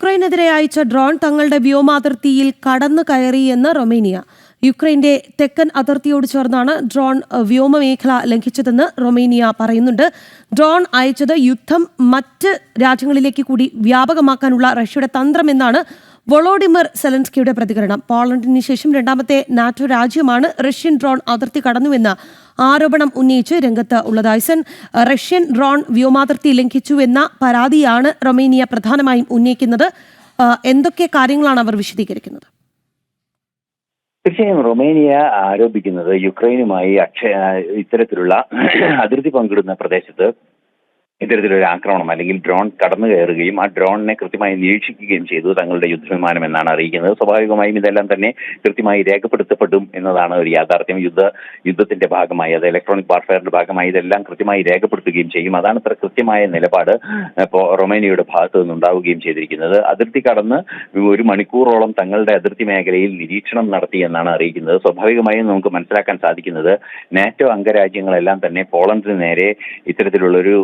യുക്രൈനെതിരെ അയച്ച ഡ്രോൺ തങ്ങളുടെ വ്യോമാതിർത്തിയിൽ കടന്നു കയറിയെന്ന് റൊമേനിയ. യുക്രൈന്റെ തെക്കൻ അതിർത്തിയോട് ചേർന്നാണ് ഡ്രോൺ വ്യോമമേഖല ലംഘിച്ചതെന്ന് റൊമേനിയ പറയുന്നുണ്ട്. ഡ്രോൺ അയച്ചത് യുദ്ധം മറ്റ് രാജ്യങ്ങളിലേക്ക് കൂടി വ്യാപകമാക്കാനുള്ള റഷ്യയുടെ തന്ത്രമെന്നാണ് വൊളോഡിമിർ സെലൻസ്കിയുടെ പ്രതികരണം. പോളണ്ടിന് ശേഷം രണ്ടാമത്തെ നാറ്റോ രാജ്യമാണ് റഷ്യൻ ഡ്രോൺ അതിർത്തി കടന്നുവെന്ന് ആരോപണം ഉന്നയിച്ച് രംഗത്ത് ഉള്ളതായി. റഷ്യൻ ഡ്രോൺ വ്യോമാതിർത്തി ലംഘിച്ചുവെന്ന പരാതിയാണ് റൊമേനിയ പ്രധാനമായും ഉന്നയിക്കുന്നത്. എന്തൊക്കെ കാര്യങ്ങളാണ് അവർ വിശദീകരിക്കുന്നത്? തീർച്ചയായും റൊമേനിയ ആരോപിക്കുന്നത് യുക്രൈനുമായി അക്ഷയ ഇത്തരത്തിലുള്ള അതിർത്തി പങ്കിടുന്ന പ്രദേശത്ത് ഇത്തരത്തിലൊരു ആക്രമണം അല്ലെങ്കിൽ ഡ്രോൺ കടന്നു കയറുകയും ആ ഡ്രോണിനെ കൃത്യമായി നിരീക്ഷിക്കുകയും ചെയ്തു തങ്ങളുടെ യുദ്ധവിമാനം എന്നാണ് അറിയിക്കുന്നത്. സ്വാഭാവികമായും ഇതെല്ലാം തന്നെ കൃത്യമായി രേഖപ്പെടുത്തപ്പെടും എന്നതാണ് ഒരു യാഥാർത്ഥ്യം. യുദ്ധ യുദ്ധത്തിന്റെ ഭാഗമായി അത് ഇലക്ട്രോണിക് വാർഫെയറിന്റെ ഭാഗമായി ഇതെല്ലാം കൃത്യമായി രേഖപ്പെടുത്തുകയും ചെയ്യും. അതാണ് ഇത്ര കൃത്യമായ നിലപാട് ഇപ്പോൾ റൊമേനിയയുടെ ഭാഗത്തു നിന്നുണ്ടാവുകയും ചെയ്തിരിക്കുന്നത്. അതിർത്തി കടന്ന് ഒരു മണിക്കൂറോളം തങ്ങളുടെ അതിർത്തി മേഖലയിൽ നിരീക്ഷണം നടത്തി എന്നാണ് അറിയിക്കുന്നത്. സ്വാഭാവികമായും നമുക്ക് മനസ്സിലാക്കാൻ സാധിക്കുന്നത് നാറ്റോ അംഗരാജ്യങ്ങളെല്ലാം തന്നെ പോളണ്ടിന് നേരെ ഇത്തരത്തിലുള്ള ഒരു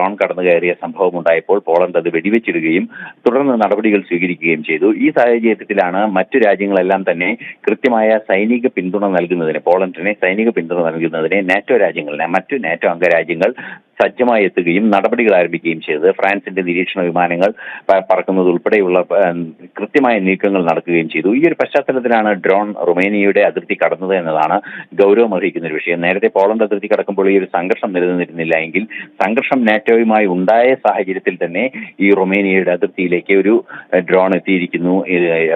ഡ്രോൺ കടന്നു കയറിയ സംഭവം ഉണ്ടായപ്പോൾ പോളണ്ട് അത് വെടിവെച്ചിടുകയും തുടർന്ന് നടപടികൾ സ്വീകരിക്കുകയും ചെയ്തു. ഈ സാഹചര്യത്തിലാണ് മറ്റു രാജ്യങ്ങളെല്ലാം തന്നെ കൃത്യമായ സൈനിക പിന്തുണ നൽകുന്നതിന് പോളണ്ടിനെ സൈനിക പിന്തുണ നൽകുന്നതിന് നാറ്റോ രാജ്യങ്ങളിലെ മറ്റു നാറ്റോ അംഗരാജ്യങ്ങൾ സജ്ജമായി എത്തുകയും നടപടികൾ ആരംഭിക്കുകയും ചെയ്തത്. ഫ്രാൻസിന്റെ നിരീക്ഷണ വിമാനങ്ങൾ പറക്കുന്നത് ഉൾപ്പെടെയുള്ള കൃത്യമായ നീക്കങ്ങൾ നടക്കുകയും ചെയ്തു. ഈ ഒരു പശ്ചാത്തലത്തിലാണ് ഡ്രോൺ റൊമേനിയയുടെ അതിർത്തി കടന്നത് എന്നതാണ് ഗൗരവം അർഹിക്കുന്ന ഒരു വിഷയം. നേരത്തെ പോളണ്ട് അതിർത്തി കടക്കുമ്പോൾ ഈ ഒരു സംഘർഷം നിലനിന്നിരുന്നില്ല എങ്കിൽ സംഘർഷം നാറ്റോയുമായി ഉണ്ടായ സാഹചര്യത്തിൽ തന്നെ ഈ റൊമേനിയയുടെ അതിർത്തിയിലേക്ക് ഒരു ഡ്രോൺ എത്തിയിരിക്കുന്നു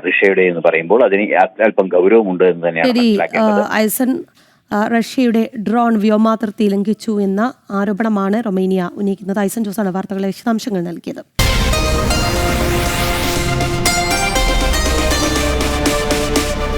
റഷ്യയുടെ എന്ന് പറയുമ്പോൾ അതിന് അല്പം ഗൗരവമുണ്ട് എന്ന് തന്നെയാണ് മനസ്സിലാക്കേണ്ടത്. റഷ്യയുടെ ഡ്രോൺ വ്യോമാതിർത്തി ലംഘിച്ചു എന്ന ആരോപണമാണ് റൊമേനിയ ഉന്നയിക്കുന്നത്. ഐസൻ ജോസാണ് വാർത്തകളെ വിശദാംശങ്ങൾ നൽകിയത്.